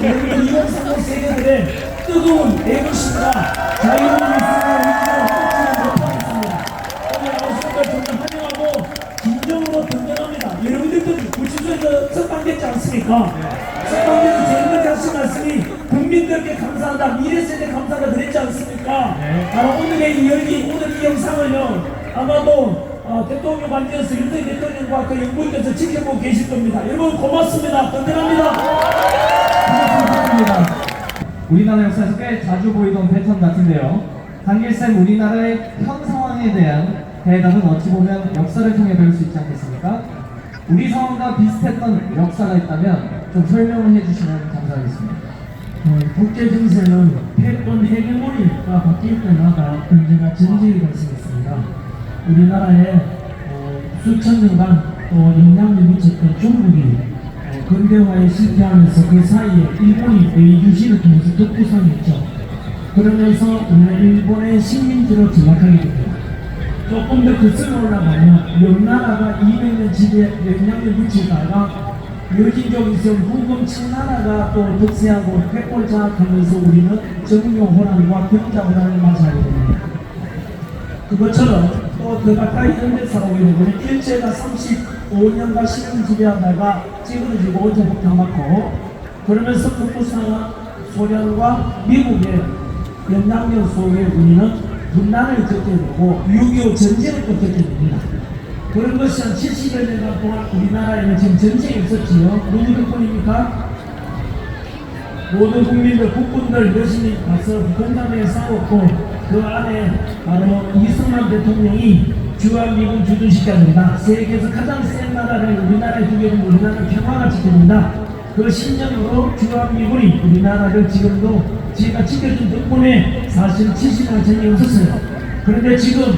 우리 2030 세대들의 뜨거운 애국심과 자유로운 진정으로 든든합니다. 여러분들도 구치소에서 석방됐지 않습니까? 석방돼서 먼저 하신 말씀이 국민들께 감사하다, 미래 세대 감사하다 그랬지 않습니까? 바로 오늘의 이 열기, 오늘 이 영상을요, 아마도 어, 대통령 관계에서 윤석열 대통령과 그 영부인께서 지켜보고 계실 겁니다. 여러분 고맙습니다. 감사합니다. 우리나라 역사에서 꽤 자주 보이던 패턴 같은데요. 강길쌤 우리나라의 현 상황에 대한 대답은 어찌 보면 역사를 통해 배울 수 있지 않겠습니까? 우리 상황과 비슷했던 역사가 있다면 좀 설명을 해주시면 감사하겠습니다. 어, 국제 정세는 패권 헤게모니가 바뀔 때마다 언제나 전쟁이 발생했습니다. 우리나라에 어, 수천 년간 또 영향을 미쳤던 중국이 어, 근대화에 실패하면서 그 사이에 일본이 외유시를 통해서 덕부상했죠. 그러면서 일본의 식민지로 전락하게 됩니다. 조금 더 거슬러 올라가면 명나라가 200년 지배 영향을 미치다가 여진족에서 후금 청나라가 또 득세하고 획골 장악하면서 우리는 정용 호란과 경자 호란을 맞이하게 됩니다. 그것처럼 또그 가까이 현대사로 우리는 일제가 35년간 시간 지배하다가 찌그러지고 제복당받고 그러면서 북부상하 소련과 미국의 영향력 속에 우리는 분란을 겪게 되고 6.25 전쟁을 또 겪게 됩니다. 그런 것이 한 70여 년간 동안 우리나라에는 지금 전쟁이 없었지요. 누구 덕분입니까? 모든 국민들, 국군들 열심히 가서 공감에 싸웠고 그 안에 바로 이승만 대통령이 주한미군 주둔시켰습니다. 세계에서 가장 센 나라를 우리나라에 두게 되면 우리나라는 평화가 지켜집니다. 그 10년으로 주한미군이 우리나라를 지금도 제가 지켜준 덕분에 사실 70년 전이 없었어요. 그런데 지금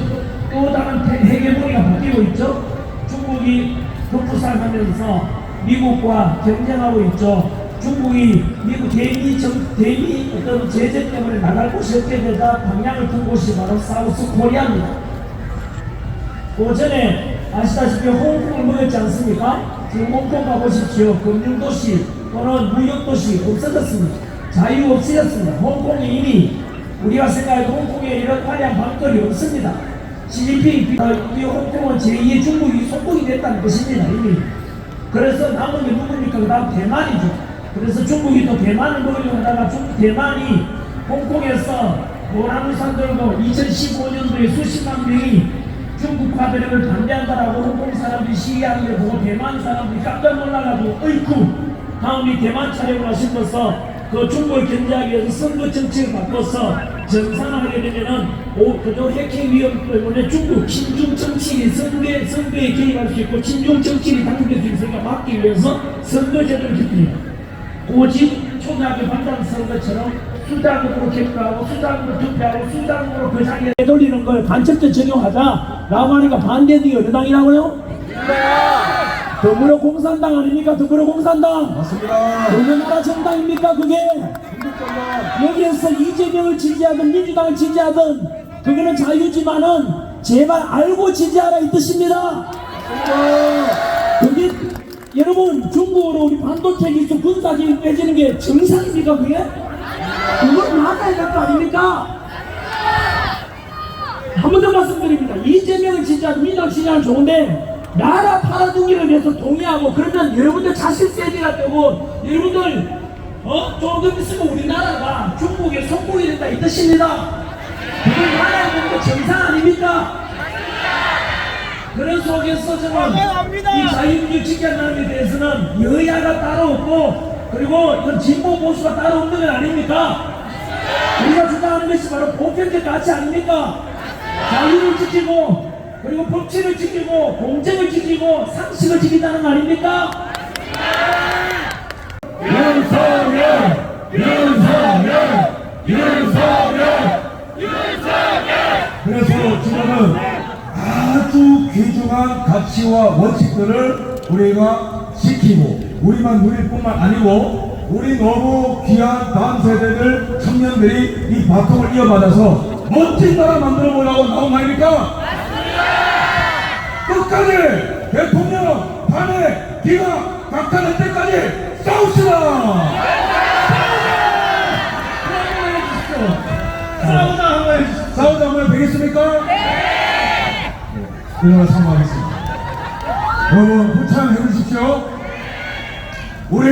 또 다른 해계모리가 바뀌고 있죠. 중국이 급부상하면서 미국과 경쟁하고 있죠. 중국이 미국 대미 정 대미 어떤 제재 때문에 나갈 곳이 없게 되다 방향을 튼 곳이 바로 사우스 코리아입니다. 오전에 아시다시피 홍콩을 먹였지 않습니까? 지금 홍콩 가보십시오. 금융도시 또는 무역도시 없어졌습니다. 자유 없어졌습니다. 홍콩이 이미 우리가 생각해도 홍콩에 이런 화려한 방거리 없습니다. 어, 이 홍콩은 제2의 중국이 속국이 됐다는 것입니다. 이미. 그래서 남은 게 누굽니까? 그 다음 대만이죠. 그래서 중국이 또 대만을 먹으려고 하다가 중국 대만이 홍콩에서 노란우산 들고 2015년도에 수십만 명이 화폐를 반대한다라고 홍콩 사람들이 시위하는 걸 보고 대만 사람들이 깜짝 놀라가지고 어이쿠 다음이 대만 차례로 하시면서 그 중국을 견제하기 위해서 선거 정책을 바꿔서 정상화하게 되면은 오, 그저 해킹 위험 때문에 중국 친중 정치인이 선거에, 선거에 개입할 수 있고 친중 정치인이 당선될 수 있으니까 막기 위해서 선거제도를 개입니다. 오직 초등학교 반장 선거처럼 수당으로 개표하고 수당으로 투표하고 수당으로 그 자리에 되돌리는 걸 간첩적 적용하자 라고 하니까 반대되기 어느 당이라고요? 더불어공산당 아닙니까? 더불어공산당 맞습니다. 어느 나라 정당입니까 그게? 여기에서 이재명을 지지하든 민주당을 지지하든 그거는 자유지만은 제발 알고 지지하라 이 뜻입니다. 그게 여러분 중국으로 우리 반도체 기술 군사기술 빼지는 게 정상입니까 그게? 그건 막아야 될 거 아닙니까? 한 번 더 말씀드립니다. 이재명을 지지하든 민주당 지지하는 좋은데 나라 팔아주기를 위해서 동의하고 그러면 여러분들 자식 세대가 되고 여러분들 어? 조금 있으면 우리나라가 중국의 속국이 된다 이 뜻입니다. 그걸 되는 게 정상 아닙니까? 그런 속에서 저는 이 자유민주 데 대해서는 여야가 따로 없고 그리고 이건 진보 보수가 따로 없는 건 아닙니까? 우리가 주장하는 것이 바로 보편적 가치 아닙니까? 자유를 지키고 그리고 법치를 지키고 공정을 지키고 상식을 지킨다는 거 아닙니까? 윤석열! 윤석열! 윤석열! 그래서 지금은 아주 귀중한 가치와 원칙들을 우리가 지키고 우리만 누릴 뿐만 아니고 우리 너무 귀한 다음 세대들 청년들이 이 바통을 이어받아서 멋진 나라 만들어 보려고 나온 거 아닙니까? 끝까지 대통령 반에 기가 각탄할 때까지 싸우시라! 싸우자 한번 싸우자 한번 되겠습니까? 네! 그러나 참고하겠습니다. 여러분 부참 해주십시오. 우리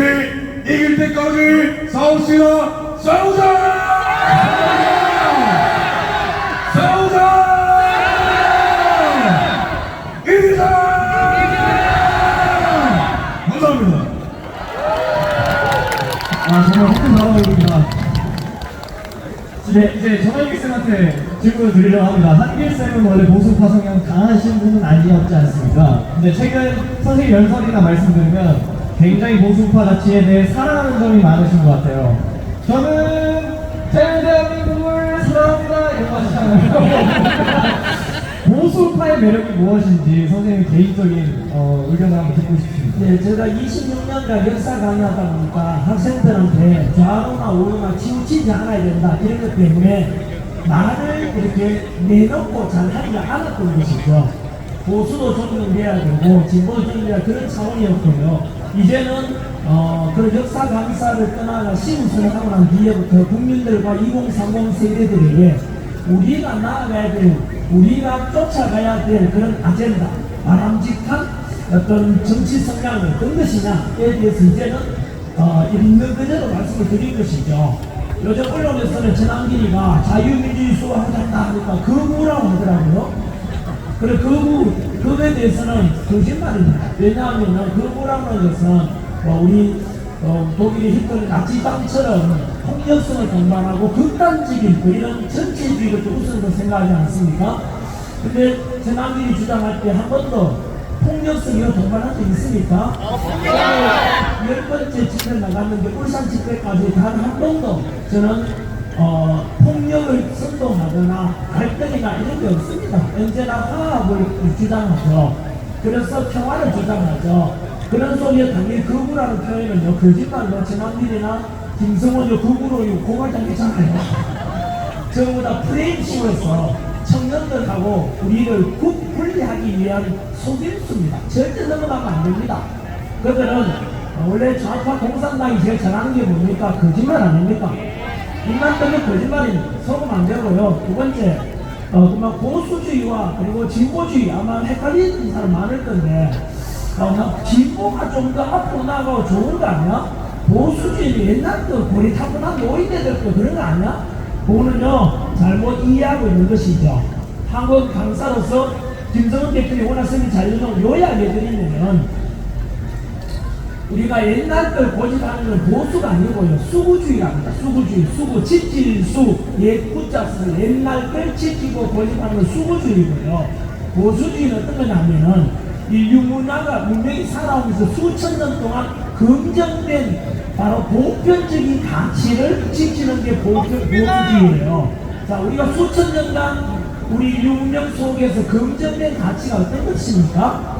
이길 때까지 싸우시라! 싸우자! 아 정말 힘든 발언입니다. 네, 이제 정한길 쌤한테 질문을 드리려고 합니다. 한길 쌤은 원래 보수파 성향 강하신 분은 아니었지 않습니까? 근데 최근 선생님 연설이나 말씀드리면 굉장히 보수파 가치에 대해 사랑하는 점이 많으신 것 같아요. 저는 대한민국을 사랑합니다 이런 거 하시잖아요. 보수파의 매력이 무엇인지 선생님 개인적인 어, 의견을 한번 듣고 싶습니다. 네, 제가 26년간 역사 강의하다 보니까 학생들한테 좌우나 우우나 치우치지 않아야 된다 이런 것 때문에 말을 이렇게 내놓고 잘 하지 않았던 것이죠. 보수도 존중돼야 되고 진보도 존중해야 그런 차원이었고요. 이제는 어, 그런 역사 강사를 떠나가 시국 선언하고 난 뒤에부터 국민들과 2030 세대들에게 우리가 나아가야 될, 우리가 쫓아가야 될 그런 아젠다, 바람직한 어떤 정치 성향이 어떤 것이냐에 대해서 이제는 어, 있는 그대로 말씀을 드린 것이죠. 요즘 언론에서는 전환길이가 자유민주주의 수호하겠다 하니까 거부라고 하더라고요. 그래 거부, 그거에 대해서는 거짓말입니다. 왜냐하면 거부라고 하는 것은 뭐 우리 어, 독일의 히틀러 나치당처럼 폭력성을 동반하고 극단적인 그 이런 전체주의를 좀 우선으로 생각하지 않습니까? 근데 전환길이 주장할 때 한 번도 폭력성이로 동반한 적 있습니까? 열 번째 집회 나갔는데 울산 집회까지 단 한 번도 저는 어, 폭력을 선동하거나 갈등이나 이런 게 없습니다. 언제나 화합을 주장하죠. 그래서 평화를 주장하죠. 그런 소리에 당연히 거부라는 표현은요, 거짓말로 전환길이나 김성원이 거부로 고발당했잖아요. 전부 다 프레임 씌워서 청년들하고 우리를 국 분리하기 위한 속임수입니다. 절대 넘어가면 안 됩니다. 그들은 원래 좌파 공산당이 제일 잘하는 게 뭡니까? 거짓말 아닙니까? 입만 뜨면 거짓말이 속으면 안 되고요. 두 번째, 어, 그만 보수주의와 그리고 진보주의 아마 헷갈리는 사람 많을 건데, 어, 나 진보가 좀 더 앞으로 나가고 좋은 거 아니야? 보수주의는 옛날부터 고리 타고난 노인네들 거 그런 거 아니야? 그거는요, 잘못 이해하고 있는 것이죠. 한국 강사로서 김성은 대표님 워낙 성이 잘 읽는 요약해드리면, 우리가 옛날 걸 고집하는 건 보수가 아니고요. 수구주의랍니다. 수구주의. 수구, 지질수, 옛 구자스, 옛날 걸 지키고 고집하는 건 수구주의고요. 보수주의는 어떤 거냐면은 인류 문화가 문명이 살아오면서 수천 년 동안 검증된 바로 보편적인 가치를 지키는 게 보편, 보수주의예요. 자, 우리가 수천 년간 우리 문명 속에서 검증된 가치가 어떤 것입니까?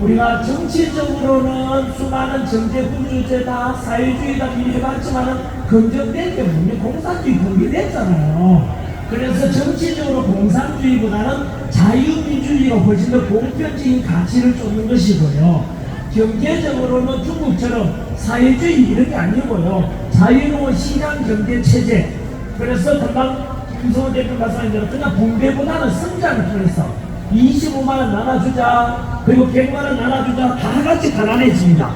우리가 정치적으로는 수많은 정제 군주제다 사회주의다 민주해봤지만은 검증된 게 뭡니까? 공산주의 분리됐잖아요. 그래서 정치적으로 공산주의보다는 자유민주주의가 훨씬 더 보편적인 가치를 쫓는 것이고요. 경제적으로는 중국처럼 사회주의 이런 게 아니고요. 자유로운 시장 경제 체제. 그래서 금방 김성원 대표 말씀하신 대로 그냥 분배보다는 성장을 통해서 25만 원 나눠주자 그리고 100만 원 나눠주자 다 같이 가난해집니다.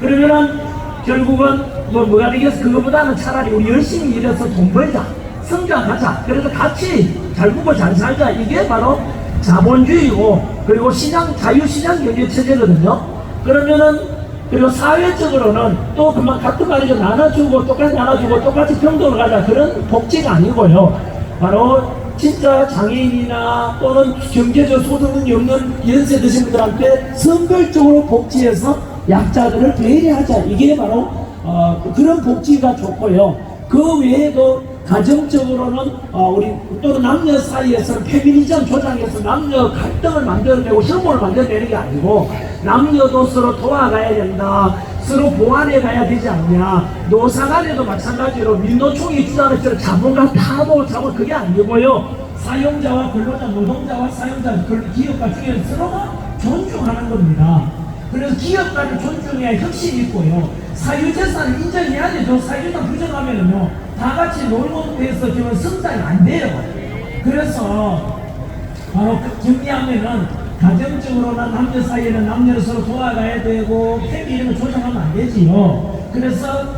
그러면은 결국은 뭐 뭐가 되겠어? 그거보다는 차라리 우리 열심히 일해서 돈 벌자, 성장하자. 그래서 같이 잘 먹고 잘 살자. 이게 바로 자본주의고 그리고 시장 자유시장 경제 체제거든요. 그러면은 그리고 사회적으로는 또 그만 같은 말이죠. 나눠주고 똑같이 나눠주고 똑같이 평등을 가자. 그런 복지가 아니고요. 바로 진짜 장애인이나 또는 경제적 소득이 없는 연세 드신 분들한테 선별적으로 복지해서 약자들을 배려하자. 이게 바로 어, 그런 복지가 좋고요. 그 외에도 가정적으로는 어, 우리 또는 남녀 사이에서는 페미니즘 조장해서 남녀 갈등을 만들어내고 혐오를 만들어내는 게 아니고 남녀도 서로 도와가야 된다. 서로 보완해 가야 되지 않냐. 노사간에도 마찬가지로 민노총이 주장하는 처럼 자본가 타고 자본 그게 아니고요. 사용자와 근로자, 노동자와 사용자, 그 기업가 중에 서로가 존중하는 겁니다. 그래서 기업가를 존중해야 혁신이 있고요. 사유재산을 인정해야 되죠. 사유재산 부정하면은요, 다 같이 놀고 해서 지금 성장이 안 돼요. 그래서 바로 그 정리하면은 가정적으로나 남녀 사이에는 남녀를 서로 도와가야 되고 패기 이런 거 조정하면 안 되지요. 그래서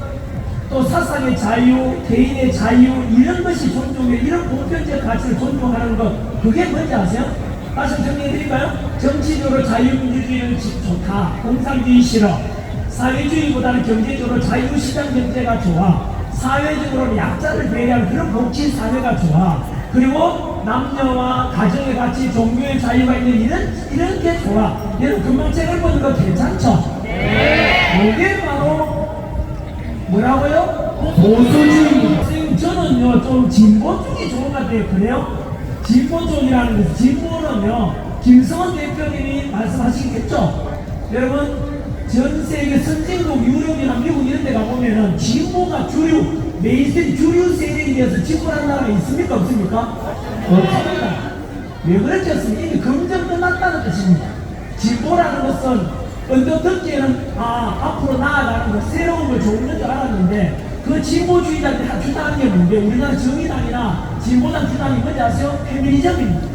또 사상의 자유, 개인의 자유 이런 것이 존중해 이런 보편적 가치를 존중하는 것 그게 뭔지 아세요? 다시 한번 정리해 드릴까요? 정치적으로 좋 다. 공산주의 싫어. 사회주의보다는 경제적으로 자유시장 경제가 좋아. 사회적으로는 약자를 배려하는 그런 복지 사회가 좋아. 그리고 남녀와 가정의 가치, 종교의 자유가 있는 이런 이런 게 좋아. 여러분 금방 책을 보는 거 괜찮죠? 이게 바로 뭐라고요? 보수주의입니다. 선생님 저는요 좀 진보 쪽이 좋은 것 같아요. 그래요? 진보 쪽이라는 거 진보는요 김성원 대표님이 말씀하시겠죠? 여러분 전 세계 선진국 유럽이나 미국 이런 데 가보면은 진보가 주류 메인스트림 주류 세력에 대해서 진보라는 나라가 있습니까 없습니까? 없습니다. 왜 그렇지 않습니까? 이미 검증 끝났다는 뜻입니다. 진보라는 것은 언뜻 듣기에는 아 앞으로 나아가는 거 새로운 걸 좋은 줄 알았는데 그 진보주의자들이 다 주장하는 게 뭔데 우리나라 정의당이나 진보당 주장이 뭔지 아세요? 페미니즘입니다.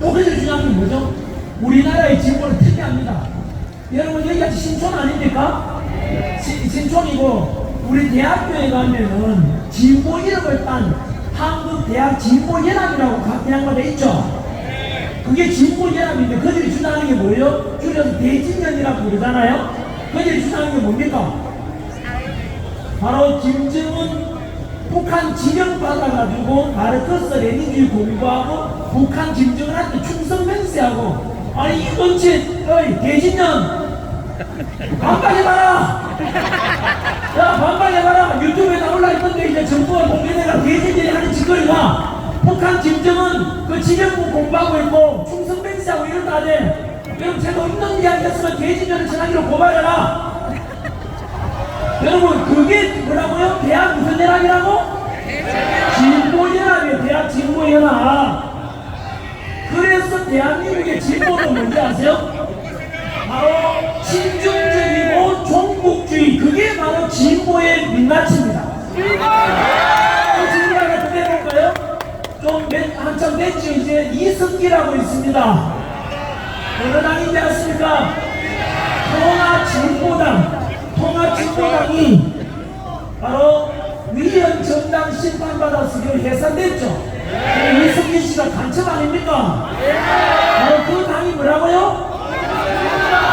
또 그들 주장이 뭐죠? 우리나라의 진보는 특이합니다. 여러분 여기가 신촌 아닙니까? 신, 신촌이고 우리 대학교에 가면은 진보 이름을 딴 한국 대학 진보 연합이라고 각 대학마다 있죠? 그게 진보 연합인데 그들이 주장하는 게 뭐예요? 줄여서 대진연이라고 그러잖아요? 그들이 주장하는 게 뭡니까? 바로 김정은 북한 지령 받아가지고 마르크스 레닌주의 공부하고 북한 김정은한테 충성 맹세하고 아니 이건치 어이 대진년. 반박해봐라. 야 반박해봐라. 유튜브에 나올라 있는데 이제 정부가 공개내가 대진년이 하는 짓거리가 북한 김정은 그 지령부 공부하고 있고 충성 맹세하고 이런다네 여러분 제가 없는 이야기 했으면 대진년을 전화기로 고발해라. 여러분 그게 뭐라고요? 대학 무슨 연합이라고? 진보연합이에요. 대학 진보연합 대한민국의 진보는 뭔지 아세요? 바로 친중적이고 종북주의 그게 바로 진보의 민낯입니다 그 친구가 그대 볼까요? 좀 몇, 한참 됐죠 이제 이승기라고 있습니다 어느 당인지 아십니까? 통합진보당 통합진보당이 바로 위헌 정당 심판받아서 해산됐죠. 그 이승기 씨가 간첩 아닙니까? 바로 그 당이 뭐라고요?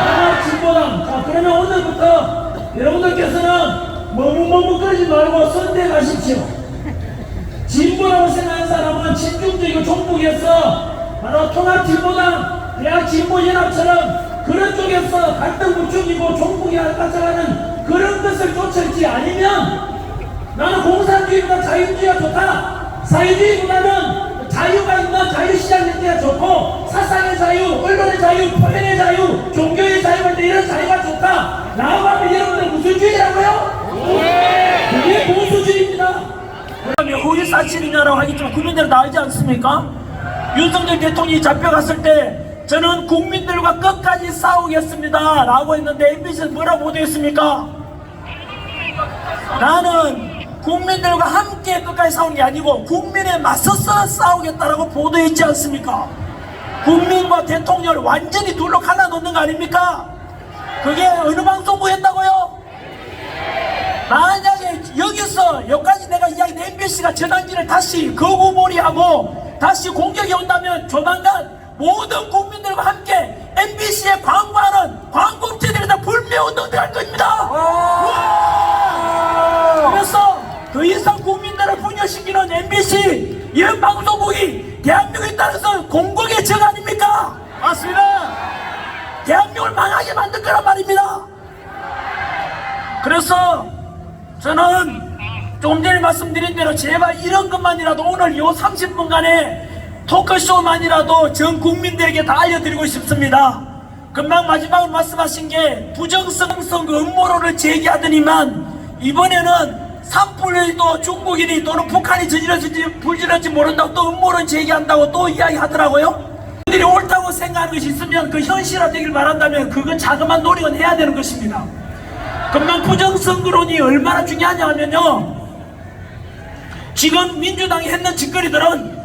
통합진보당. 자 그러면 오늘부터 여러분들께서는 머뭇머뭇거리지 말고 선택하십시오. 진보라고 생각하는 사람은 친중적이고 종북에서 바로 통합진보당 대학진보연합처럼 그런 쪽에서 갈등 부추기고 종북이 알까자라는 그런 것을 쫓을지 아니면 나는 공산주의보다 자유주의가 좋다 사회주의보다는 자유가 있는 자유시장 경제가 좋고 사상의 자유, 언론의 자유, 표현의 자유, 종교의 자유가 있는 이런 자유가 좋다 라고 하면 여러분들 무슨 주의라고요? 그게 보수주의입니다 그러면 후일 사실이냐라고 하겠지만 국민들은 다 알지 않습니까? 윤석열 대통령이 잡혀갔을 때 저는 국민들과 끝까지 싸우겠습니다 라고 했는데 MBC는 뭐라고 보도했습니까? 나는 국민들과 함께 끝까지 싸우는 게 아니고 국민에 맞서서 싸우겠다라고 보도했지 않습니까? 국민과 대통령을 완전히 둘로 갈라 놓는 거 아닙니까? 그게 어느 방송부 했다고요? 만약에 여기서 여기까지 내가 이야기한 MBC가 전환기를 다시 거구몰이하고 다시 공격이 온다면 조만간 모든 국민들과 함께 MBC에 광고하는 광고업체들이 다 불매운동들 할 겁니다. 그래서 더 이상 국민들을 분열시키는 MBC 이런 방송국이 대한민국에 따라서 공공의 적 아닙니까? 맞습니다. 대한민국을 망하게 만들 거란 말입니다. 그래서 저는 조금 전에 말씀드린 대로 제발 이런 것만이라도 오늘 요 30분간의 토크쇼만이라도 전 국민들에게 다 알려드리고 싶습니다. 금방 마지막으로 말씀하신 게 부정성성 그 음모론을 제기하더니만 이번에는 산불도 중국인이 또는 북한이 저질렀지 불질렀지 모른다고 또 음모론 제기한다고 또 이야기하더라고요. 들이 옳다고 생각하는 것이 있으면 그 현실화되길 바란다면 그건 자그마한 노력은 해야 되는 것입니다. 금방 부정선거론이 얼마나 중요하냐면요. 지금 민주당이 했는 짓거리들은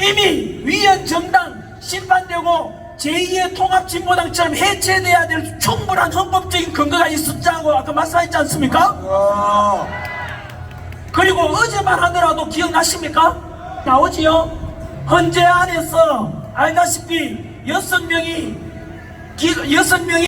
이미 위헌 정당 심판되고 제2의 통합진보당처럼 해체돼야 될 충분한 헌법적인 근거가 있었다고 아까 말씀하셨지 않습니까? 그리고 어제만 하더라도 기억나십니까? 나오지요? 헌재 안에서 알다시피 여섯 명이 기- 여섯 명이